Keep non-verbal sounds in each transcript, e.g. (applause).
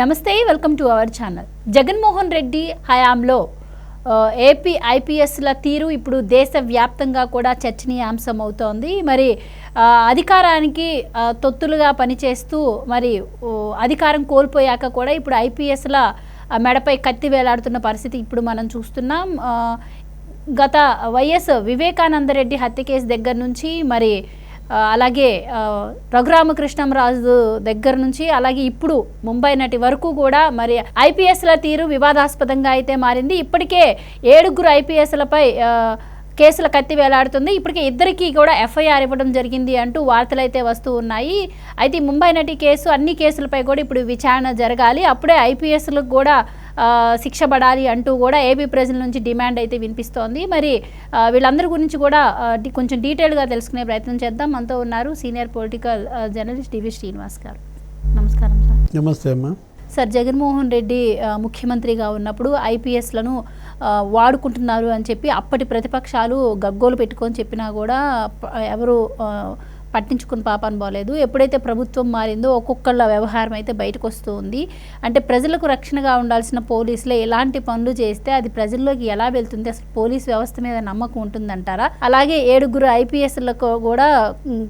నమస్తే welcome to our channel. Jaganmohan Reddy హయాంలో AP ఐపీఎస్ల తీరు ఇప్పుడు దేశవ్యాప్తంగా కూడా చర్చనీయాంశం అవుతోంది మరి అధికారానికి తొత్తులుగా పనిచేస్తూ మరి అధికారం కోల్పోయాక కూడా ఇప్పుడు ఐపీఎస్ల మెడపై కత్తి వేలాడుతున్న పరిస్థితి ఇప్పుడు మనం చూస్తున్నాం. గత వైఎస్ వివేకానందరెడ్డి హత్య కేసు దగ్గర నుంచి మరి అలాగే రఘురామకృష్ణంరాజు దగ్గర నుంచి అలాగే ఇప్పుడు ముంబై నటి వరకు కూడా మరి ఐపీఎస్ల తీరు వివాదాస్పదంగా అయితే మారింది. ఇప్పటికే ఏడుగురు ఐపీఎస్లపై కేసుల కత్తి వేలాడుతుంది. ఇప్పటికే ఇద్దరికీ కూడా ఎఫ్ఐఆర్ ఇవ్వడం జరిగింది అంటూ వార్తలు అయితే వస్తూ ఉన్నాయి. అయితే ముంబై నటి కేసు అన్ని కేసులపై కూడా ఇప్పుడు విచారణ జరగాలి. అప్పుడే ఐపీఎస్లకు కూడా శిక్ష పడాలి అంటూ కూడా ఏపీ ప్రజల నుంచి డిమాండ్ అయితే వినిపిస్తోంది. మరి వీళ్ళందరి గురించి కూడా కొంచెం డీటెయిల్గా తెలుసుకునే ప్రయత్నం చేద్దాం. మనతో ఉన్నారు senior political journalist DV Srinivas garu. నమస్కారం సార్. నమస్తే అమ్మా. సార్ జగన్మోహన్ రెడ్డి ముఖ్యమంత్రిగా ఉన్నప్పుడు ఐపీఎస్లను వాడుకుంటున్నారు అని చెప్పి అప్పటి ప్రతిపక్షాలు గగ్గోలు పెట్టుకొని చెప్పినా కూడా ఎవరు పట్టించుకుని పాపం పోలేదు. ఎప్పుడైతే ప్రభుత్వం మారిందో ఒక్కొక్కళ్ళ వ్యవహారం అయితే బయటకు వస్తూ ఉంది. అంటే ప్రజలకు రక్షణగా ఉండాల్సిన పోలీసులే ఎలాంటి పనులు చేస్తే అది ప్రజల్లోకి ఎలా వెళ్తుంది? అసలు పోలీస్ వ్యవస్థ మీద నమ్మకం ఉంటుందంటారా? అలాగే ఏడుగురు ఐపీఎస్లకు కూడా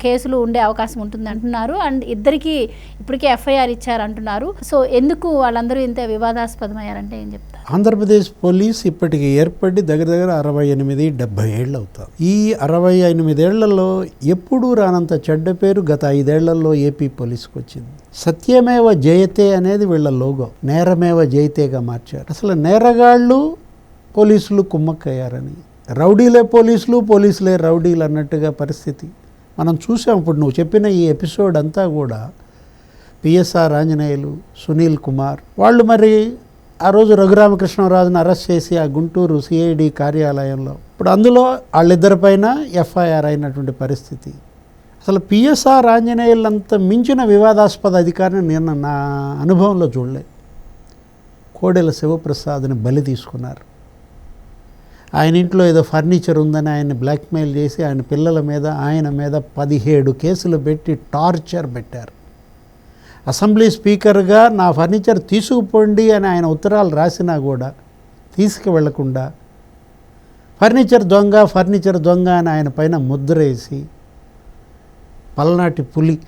కేసులు ఉండే అవకాశం ఉంటుంది అంటున్నారు అండ్ ఇద్దరికి ఇప్పటికే ఎఫ్ఐఆర్ ఇచ్చారు అంటున్నారు సో ఎందుకు వాళ్ళందరూ ఇంత వివాదాస్పదమయ్యారంటే ఏం చెప్తారు? ఆంధ్రప్రదేశ్ పోలీస్ ఇప్పటికి ఏర్పడి దగ్గర దగ్గర అరవై ఎనిమిది డెబ్బై ఏళ్ళు అవుతారు ఈ అరవై ఎనిమిదేళ్ళలో ఎప్పుడూ రానంత చెడ్డ పేరు గత ఐదేళ్ళలో ఏపీ పోలీసుకు వచ్చింది సత్యమేవ జయతే అనేది వీళ్ళ లోగో. నేరమేవ జయతేగా మార్చారు. అసలు నేరగాళ్ళు పోలీసులు కుమ్మక్కయ్యారని. రౌడీలే పోలీసులు పోలీసులే రౌడీలు అన్నట్టుగా పరిస్థితి. మనం చూసాం ఇప్పుడు నువ్వు చెప్పిన ఈ ఎపిసోడ్ అంతా కూడా పిఎస్ఆర్ ఆంజనేయులు సునీల్ కుమార్ వాళ్ళు మరి ఆ రోజు రఘురామకృష్ణరాజును అరెస్ట్ చేసి ఆ గుంటూరు సిఐడి కార్యాలయంలో. ఇప్పుడు అందులో వాళ్ళిద్దరిపైన ఎఫ్ఐఆర్ అయినటువంటి పరిస్థితి. అసలు పిఎస్ఆర్ ఆంజనేయులంత మించిన వివాదాస్పద అధికారిని నేను నా అనుభవంలో చూడలే. కోడెల శివప్రసాద్ని బలి తీసుకున్నారు. ఆయన ఇంట్లో ఏదో ఫర్నిచర్ ఉందని ఆయన్ని బ్లాక్మెయిల్ చేసి ఆయన పిల్లల మీద ఆయన మీద పదిహేడు కేసులు పెట్టి టార్చర్ పెట్టారు. అసెంబ్లీ స్పీకర్గా నా ఫర్నిచర్ తీసుకుపోండి అని ఆయన ఉత్తరాలు రాసినా కూడా తీసుకువెళ్ళకుండా ఫర్నిచర్ దొంగ ఫర్నిచర్ దొంగ అని ఆయన పైన ముద్ర వేసి పల్నాటి పులి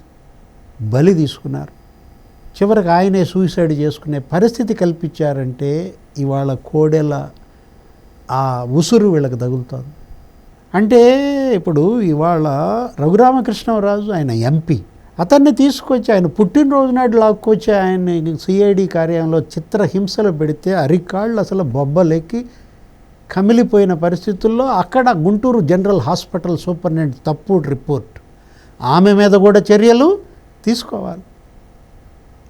బలి తీసుకున్నారు. చివరికి ఆయనే సూసైడ్ చేసుకునే పరిస్థితి కల్పించారంటే ఇవాళ కోడెల ఆ ఉసురు వీళ్ళకి తగులుతుంది. అంటే ఇప్పుడు ఇవాళ రఘురామకృష్ణరాజు ఆయన ఎంపీ అతన్ని తీసుకొచ్చి ఆయన పుట్టినరోజు నాడు లాక్కొచ్చి ఆయన సిఐడి కార్యాలయంలో చిత్రహింసలు పెడితే అరికాళ్ళు అసలు బొబ్బలెక్కి కమిలిపోయిన పరిస్థితుల్లో అక్కడ గుంటూరు జనరల్ హాస్పిటల్ సూపరింటెండెంట్ తప్పుడు రిపోర్ట్. ఆమె మీద కూడా చర్యలు తీసుకోవాలి.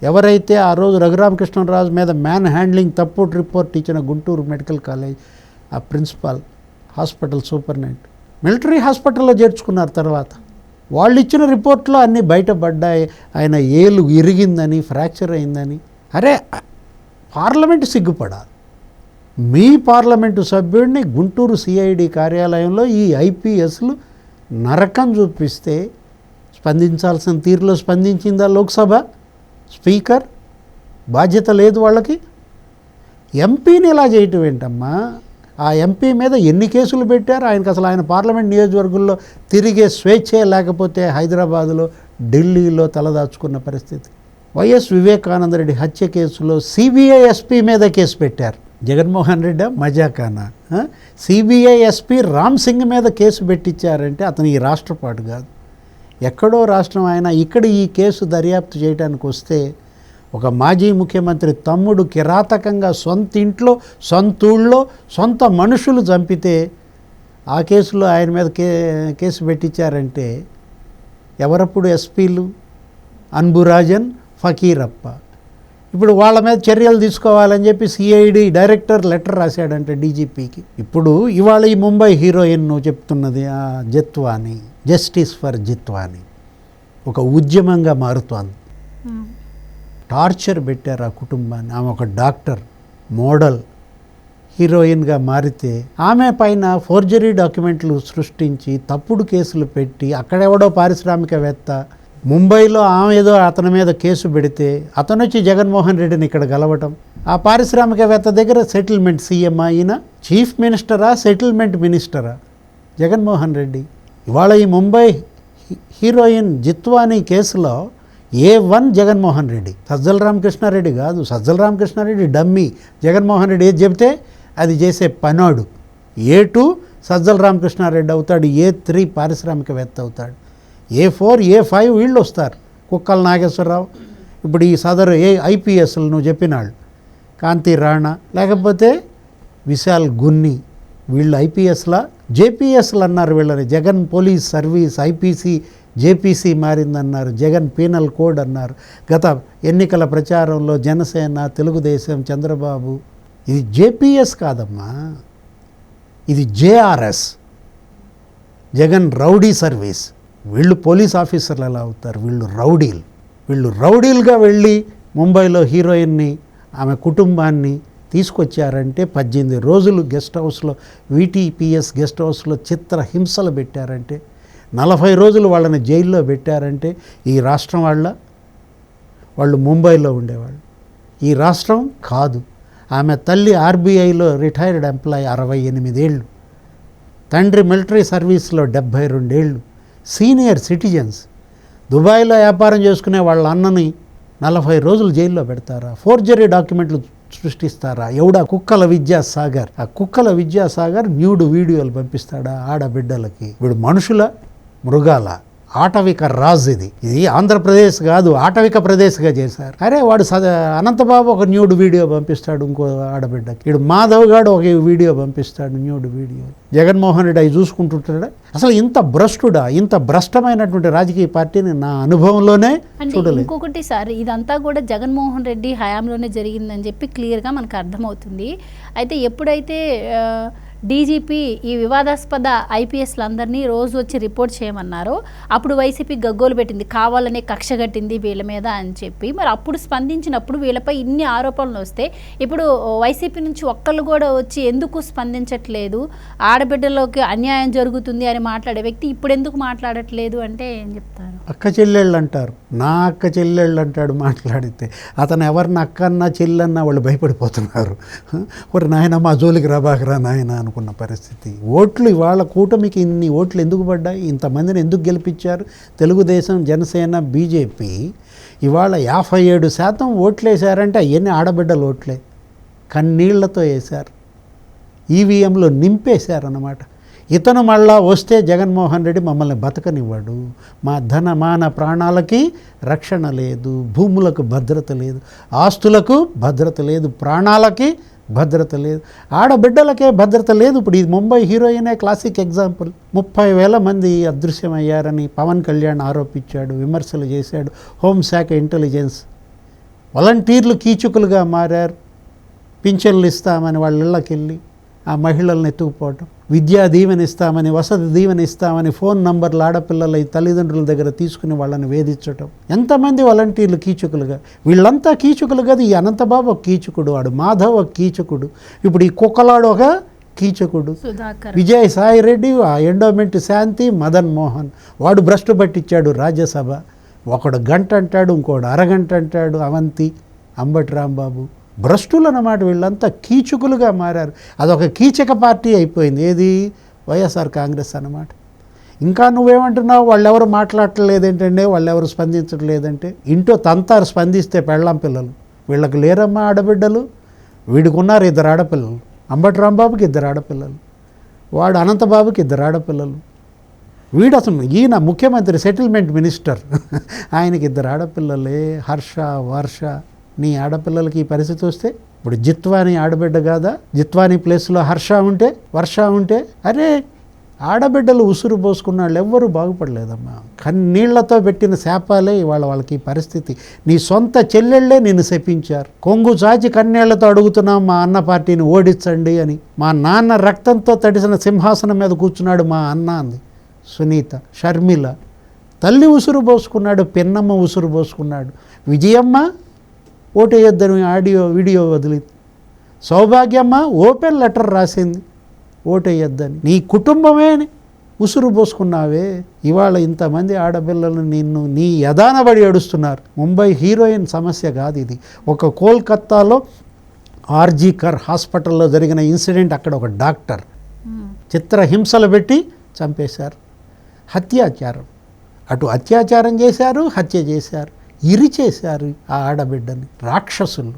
ఎవరైతే ఆ రోజు రఘురామకృష్ణరాజు మీద మ్యాన్ హ్యాండ్లింగ్ తప్పుడు రిపోర్ట్ ఇచ్చిన గుంటూరు మెడికల్ కాలేజ్ ఆ ప్రిన్సిపాల్ హాస్పిటల్ సూపరింటెండెంట్ మిలిటరీ హాస్పిటల్లో చేర్చుకున్నారు తర్వాత. వాళ్ళు ఇచ్చిన రిపోర్ట్లో అన్నీ బయటపడ్డాయి. ఆయన ఏలు ఇరిగిందని ఫ్రాక్చర్ అయిందని. అరే పార్లమెంట్ సిగ్గుపడాలి. మీ పార్లమెంటు సభ్యుడిని గుంటూరు సిఐడి కార్యాలయంలో ఈ ఐపీఎస్లు నరకం చూపిస్తే స్పందించాల్సిన తీరులో స్పందించిందా లోక్సభ? స్పీకర్? బాధ్యత లేదు వాళ్ళకి? ఎంపీని ఇలా చేయటం ఏంటమ్మా? ఆ ఎంపీ మీద ఎన్ని కేసులు పెట్టారు? ఆయనకు అసలు ఆయన పార్లమెంట్ నియోజకవర్గంలో తిరిగే స్వేచ్ఛే లేకపోతే హైదరాబాదులో ఢిల్లీలో తలదాచుకున్న పరిస్థితి. వైఎస్ వివేకానందరెడ్డి హత్య కేసులో సిబిఐ ఎస్పీ మీద కేసు పెట్టారు. జగన్మోహన్ రెడ్డి మజాకానా? సిబిఐ ఎస్పీ రామ్ సింగ్ మీద కేసు పెట్టించారంటే అతను ఈ రాష్ట్రపాటు కాదు. ఎక్కడో రాష్ట్రం ఆయన ఇక్కడ ఈ కేసు దర్యాప్తు చేయడానికి వస్తే ఒక మాజీ ముఖ్యమంత్రి తమ్ముడు కిరాతకంగా సొంత ఇంట్లో సొంత ఊళ్ళో సొంత మనుషులు చంపితే ఆ కేసులో ఆయన మీద కే కేసు పెట్టించారంటే ఎవరప్పుడు ఎస్పీలు? అన్బురాజన్ ఫకీరప్ప. ఇప్పుడు వాళ్ళ మీద చర్యలు తీసుకోవాలని చెప్పి సిఐడి డైరెక్టర్ లెటర్ రాశాడంటే డీజీపీకి ఇప్పుడు ఇవాళ ఈ ముంబై హీరోయిన్ నువ్వు చెప్తున్నది ఆ జత్వాని జస్టిస్ ఫర్ జిత్వాని ఒక ఉద్యమంగా మారుతోంది. టార్చర్ పెట్టారు ఆ కుటుంబాన్ని. ఆమె ఒక డాక్టర్ మోడల్ హీరోయిన్గా మారితే ఆమె పైన ఫోర్జరీ డాక్యుమెంట్లు సృష్టించి తప్పుడు కేసులు పెట్టి అక్కడెవడో పారిశ్రామికవేత్త ముంబైలో ఆమె ఏదో అతని మీద కేసు పెడితే అతను వచ్చి జగన్మోహన్ రెడ్డిని ఇక్కడ గలవటం. ఆ పారిశ్రామికవేత్త దగ్గర సెటిల్మెంట్ సీఎం అయిన చీఫ్ మినిస్టరా సెటిల్మెంట్ మినిస్టరా? జగన్మోహన్ రెడ్డి. ఇవాళ ఈ ముంబై హీరోయిన్ జిత్వానీ కేసులో ఏ వన్ జగన్మోహన్ రెడ్డి. సజ్జల రామకృష్ణారెడ్డి కాదు సజ్జల రామకృష్ణారెడ్డి డమ్మీ. జగన్మోహన్ రెడ్డి ఏది చెబితే అది చేసే పనోడు. ఏ టూ సజ్జల రామకృష్ణారెడ్డి అవుతాడు ఏ త్రీ పారిశ్రామికవేత్త అవుతాడు. ఏ ఫోర్ ఏ ఫైవ్ వీళ్ళు వస్తారు కుక్కల నాగేశ్వరరావు ఇప్పుడు ఈ సదరు ఏ ఐపీఎస్లు నువ్వు చెప్పినాళ్ళు కాంతి రాణా లేకపోతే విశాల్ గున్ని వీళ్ళు ఐపీఎస్లా? జేపీఎస్లు అన్నారు వీళ్ళని Jagan police service IPC JPC మారిందన్నారు Jagan penal code అన్నారు. గత ఎన్నికల ప్రచారంలో జనసేన తెలుగుదేశం చంద్రబాబు ఇది జేపీఎస్ కాదమ్మా. ఇది జేఆర్ఎస్ జగన్ రౌడీ సర్వీస్. వీళ్ళు పోలీస్ ఆఫీసర్లు ఎలా అవుతారు? వీళ్ళు రౌడీలు. వీళ్ళు రౌడీలుగా వెళ్ళి ముంబైలో హీరోయిన్ని ఆమె కుటుంబాన్ని తీసుకొచ్చారంటే పద్దెనిమిది రోజులు గెస్ట్ హౌస్లో వీటీపీఎస్ గెస్ట్ హౌస్లో చిత్ర హింసలు పెట్టారంటే నలభై రోజులు వాళ్ళని జైల్లో పెట్టారంటే ఈ రాష్ట్రం వాళ్ళ? వాళ్ళు ముంబైలో ఉండేవాళ్ళు. ఈ రాష్ట్రం కాదు. ఆమె తల్లి ఆర్బీఐలో రిటైర్డ్ ఎంప్లాయ్ అరవై ఎనిమిదేళ్ళు. తండ్రి మిలిటరీ సర్వీస్లో డెబ్భై రెండేళ్ళు. సీనియర్ సిటిజన్స్ దుబాయ్లో వ్యాపారం చేసుకునే వాళ్ళ అన్నని నలభై రోజులు జైల్లో పెడతారా? ఫోర్జరీ డాక్యుమెంట్లు సృష్టిస్తారా? ఎవడా కుక్కల విద్యాసాగర్? ఆ కుక్కల విద్యాసాగర్ న్యూడ్ వీడియోలు పంపిస్తాడా ఆడబిడ్డలకి? వీడు మనుషుల? మృగాల? ఆటవిక రాజు ఇది. ఇది ఆంధ్రప్రదేశ్ కాదు ఆటవిక ప్రదేశ్గా చేశారు. అరే వాడు అనంతబాబు ఒక న్యూడ్ వీడియో పంపిస్తాడు ఇంకో ఆడబిడ్డకి. వీడు మాధవ్ గాడు ఒక వీడియో పంపిస్తాడు న్యూడ్ వీడియో. జగన్మోహన్ రెడ్డి అవి చూసుకుంటుంటాడా? అసలు ఇంత భ్రష్టుడా? ఇంత భ్రష్టమైనటువంటి రాజకీయ పార్టీని నా అనుభవంలోనే చూడలేదు. ఇంకొకటి సార్ ఇదంతా కూడా జగన్మోహన్ రెడ్డి హయాంలోనే జరిగిందని చెప్పి క్లియర్గా మనకు అర్థమవుతుంది. అయితే ఎప్పుడైతే డీజీపీ ఈ వివాదాస్పద ఐపీఎస్లందరినీ రోజు వచ్చి రిపోర్ట్ చేయమన్నారు. అప్పుడు వైసీపీ గగ్గోలు పెట్టింది కావాలనే కక్ష కట్టింది వీళ్ళ మీద అని చెప్పి. మరి అప్పుడు స్పందించినప్పుడు వీళ్ళపై ఇన్ని ఆరోపణలు వస్తే ఇప్పుడు వైసీపీ నుంచి ఒక్కళ్ళు కూడా వచ్చి ఎందుకు స్పందించట్లేదు? ఆడబిడ్డలోకి అన్యాయం జరుగుతుంది అని మాట్లాడే వ్యక్తి ఇప్పుడు ఎందుకు మాట్లాడట్లేదు అంటే ఏం చెప్తారు? అక్క చెల్లెళ్ళు అంటారు. నా అక్క చెల్లెళ్ళు అంటాడు మాట్లాడితే. అతను ఎవరిని అక్క అన్నా చెల్లెన్నా వాళ్ళు భయపడిపోతున్నారు. ఒక నాయన మా జోలికి రాబాకరా నాయన అనుకున్న పరిస్థితి. ఓట్లు ఇవాళ కూటమికి ఇన్ని ఓట్లు ఎందుకు పడ్డాయి? ఇంతమందిని ఎందుకు గెలిపించారు? తెలుగుదేశం జనసేన బీజేపీ ఇవాళ యాభై ఏడు శాతం ఓట్లేశారంటే అవన్నీ ఆడబిడ్డలు ఓట్లే? కన్నీళ్ళతో వేశారు. ఈవీఎంలో నింపేశారన్నమాట. ఇతను మళ్ళా వస్తే జగన్మోహన్ రెడ్డి మమ్మల్ని బతకనివ్వడు. మా ధన మాన ప్రాణాలకి రక్షణ లేదు. భూములకు భద్రత లేదు. ఆస్తులకు భద్రత లేదు. ప్రాణాలకి భద్రత లేదు. ఆడబిడ్డలకే భద్రత లేదు. ఇప్పుడు ఇది ముంబై హీరోయినే క్లాసిక్ ఎగ్జాంపుల్. ముప్పై వేల మంది అదృశ్యమయ్యారని పవన్ కళ్యాణ్ ఆరోపించాడు విమర్శలు చేశాడు. హోంశాఖ ఇంటెలిజెన్స్ వాలంటీర్లు కీచుకులుగా మారారు. పింఛన్లు ఇస్తామని వాళ్ళ ఇళ్ళకెళ్ళి ఆ మహిళలను ఎత్తుకుపోవటం. విద్యా దీవెన ఇస్తామని వసతి దీవెన ఇస్తామని ఫోన్ నంబర్లు ఆడపిల్లల తల్లిదండ్రుల దగ్గర తీసుకుని వాళ్ళని వేధించటం. ఎంతమంది వాలంటీర్లు కీచుకులుగా? వీళ్ళంతా కీచుకులు కదా ఈ అనంతబాబు ఒక కీచుకుడు వాడు మాధవ్ ఒక కీచుకుడు ఇప్పుడు ఈ కుక్కలాడు ఒక కీచకుడు. విజయ్ సాయి రెడ్డి ఆ ఎండోమెంట్ శాంతి మదన్ మోహన్. వాడు భ్రష్టు పట్టించాడు రాజ్యసభ. ఒకడు గంట అంటాడు ఇంకోడు అరగంట అంటాడు అవంతి అంబటి రాంబాబు. భ్రష్టులు అన్నమాట వీళ్ళంతా కీచుకులుగా మారారు. అదొక కీచక పార్టీ అయిపోయింది. ఏది? వైఎస్ఆర్ కాంగ్రెస్ అన్నమాట. ఇంకా నువ్వేమంటున్నావు? వాళ్ళెవరు మాట్లాడలేదేంటంటే వాళ్ళెవరు స్పందించట్లేదంటే ఇంట్లో తంతారు స్పందిస్తే పెళ్ళాం పిల్లలు. వీళ్ళకి లేరమ్మా ఆడబిడ్డలు? వీడికున్నారు ఇద్దరు ఆడపిల్లలు. అంబటి రాంబాబుకి ఇద్దరు ఆడపిల్లలు. వాడు అనంతబాబుకి ఇద్దరు ఆడపిల్లలు. వీడు అసలు ఈయన ముఖ్యమంత్రి సెటిల్మెంట్ మినిస్టర్. (laughs) ఆయనకి ఇద్దరు ఆడపిల్లలే. హర్ష వర్ష. నీ ఆడపిల్లలకి ఈ పరిస్థితి వస్తే ఇప్పుడు జిత్వాని ఆడబిడ్డ కాదా? జిత్వాని ప్లేస్లో హర్ష ఉంటే వర్ష ఉంటే అరే ఆడబిడ్డలు ఉసురు పోసుకున్న వాళ్ళు ఎవ్వరూ బాగుపడలేదమ్మా. కన్నీళ్ళతో పెట్టిన శాపాలే ఇవాళ వాళ్ళకి పరిస్థితి. నీ సొంత చెల్లెళ్ళే నిన్ను శపించారు. కొంగు చాచి కన్నీళ్ళతో అడుగుతున్నాం మా అన్న పార్టీని ఓడించండి అని. మా నాన్న రక్తంతో తడిసిన సింహాసనం మీద కూర్చున్నాడు మా అన్న అంది. సునీత షర్మిల తల్లి ఉసురు పోసుకున్నాడు పెన్నమ్మ ఉసురు పోసుకున్నాడు. విజయమ్మ ఓటేయొద్దని ఆడియో వీడియో వదిలి. సౌభాగ్యమ్మ ఓపెన్ లెటర్ రాసింది. ఓటేయొద్దని. నీ కుటుంబమే ఉసురు పోసుకున్నావే. ఇవాళ ఇంతమంది ఆడపిల్లలు నిన్ను నీ యదానబడి ఏడుస్తున్నారు. ముంబై హీరోయిన్ సమస్య కాదు ఇది. ఒక కోల్కత్తాలో ఆర్జీ కర్ హాస్పిటల్లో జరిగిన ఇన్సిడెంట్ అక్కడ ఒక డాక్టర్. చిత్రహింసలు పెట్టి చంపేశారు. హత్యాచారం. అటు అత్యాచారం చేశారు హత్య చేశారు. ఇరి చేశారు ఆ ఆడబిడ్డని. రాక్షసులు.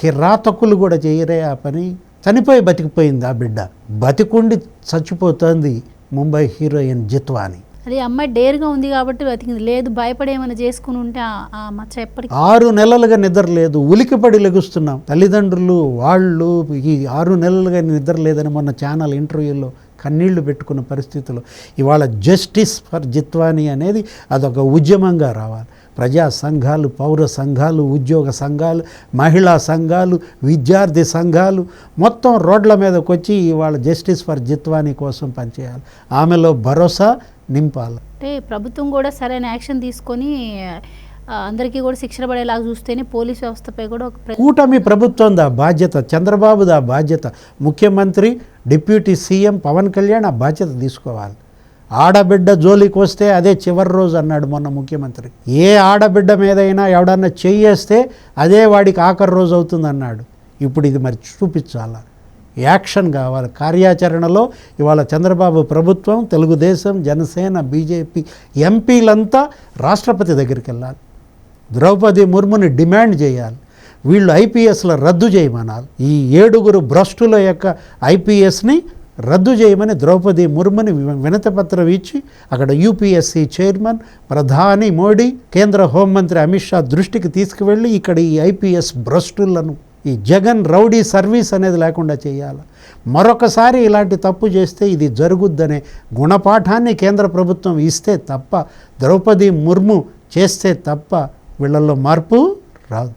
కిరాతకులు కూడా చేయరే ఆ పని. చనిపోయి బతికిపోయింది ఆ బిడ్డ. బతికుండి చచ్చిపోతుంది ముంబై హీరోయిన్ జిత్వాని. అది అమ్మాయి డేర్గా ఉంది కాబట్టి బతికింది. లేదు భయపడి ఏమైనా చేసుకుని ఉంటే ఆ- ఆ మచ్చ ఎప్పటికీ ఆరు నెలలుగా నిద్ర లేదు. ఉలికిపడి లెగుస్తున్నాం. తల్లిదండ్రులు వాళ్ళు ఈ ఆరు నెలలుగా నిద్ర లేదని మొన్న ఛానల్ ఇంటర్వ్యూలో కన్నీళ్ళు పెట్టుకున్న పరిస్థితులు. ఇవాళ జస్టిస్ ఫర్ జిత్వానీ అనేది అదొక ఉద్యమంగా రావాలి. ప్రజా సంఘాలు పౌర సంఘాలు ఉద్యోగ సంఘాలు మహిళా సంఘాలు విద్యార్థి సంఘాలు మొత్తం రోడ్ల మీదకి వచ్చి ఇవాళ జస్టిస్ ఫర్ జిత్వానీ కోసం పనిచేయాలి. ఆమెలో భరోసా నింపాలి. అంటే ప్రభుత్వం కూడా సరైన యాక్షన్ తీసుకొని అందరికీ కూడా శిక్షణ పడేలాగా చూస్తేనే పోలీస్ వ్యవస్థపై కూడా ఒక కూటమి ప్రభుత్వం దా బాధ్యత చంద్రబాబు దా బాధ్యత. ముఖ్యమంత్రి డిప్యూటీ సీఎం పవన్ కళ్యాణ్ ఆ బాధ్యత తీసుకోవాలి. ఆడబిడ్డ జోలికి వస్తే అదే చివరి రోజు అన్నాడు మొన్న ముఖ్యమంత్రి. ఏ ఆడబిడ్డ మీదైనా ఎవడన్నా చెయ్యేస్తే అదే వాడికి ఆఖరి రోజు అవుతుంది అన్నాడు. ఇప్పుడు ఇది మరి చూపించాలా? యాక్షన్ కావాలి. కార్యాచరణలో ఇవాళ చంద్రబాబు ప్రభుత్వం తెలుగుదేశం జనసేన బీజేపీ ఎంపీలంతా రాష్ట్రపతి దగ్గరికి వెళ్ళాలి. ద్రౌపది ముర్ముని డిమాండ్ చేయాలి. వీళ్ళు ఐపీఎస్ల రద్దు చేయమనాలి. ఈ ఏడుగురు భ్రష్టుల యొక్క ఐపీఎస్ని రద్దు చేయమని ద్రౌపది ముర్ముని వినతిపత్రం ఇచ్చి అక్కడ యూపీఎస్సీ చైర్మన్ ప్రధాని మోడీ కేంద్ర హోంమంత్రి అమిత్ షా దృష్టికి తీసుకువెళ్ళి ఇక్కడ ఈ ఐపీఎస్ భ్రష్టులను ఈ జగన్ రౌడీ సర్వీస్ అనేది లేకుండా చేయాలి. మరొకసారి ఇలాంటి తప్పు చేస్తే ఇది జరుగుద్దనే గుణపాఠాన్ని కేంద్ర ప్రభుత్వం ఇస్తే తప్ప ద్రౌపది ముర్ము చేస్తే తప్ప వీళ్ళల్లో మార్పు రాదు.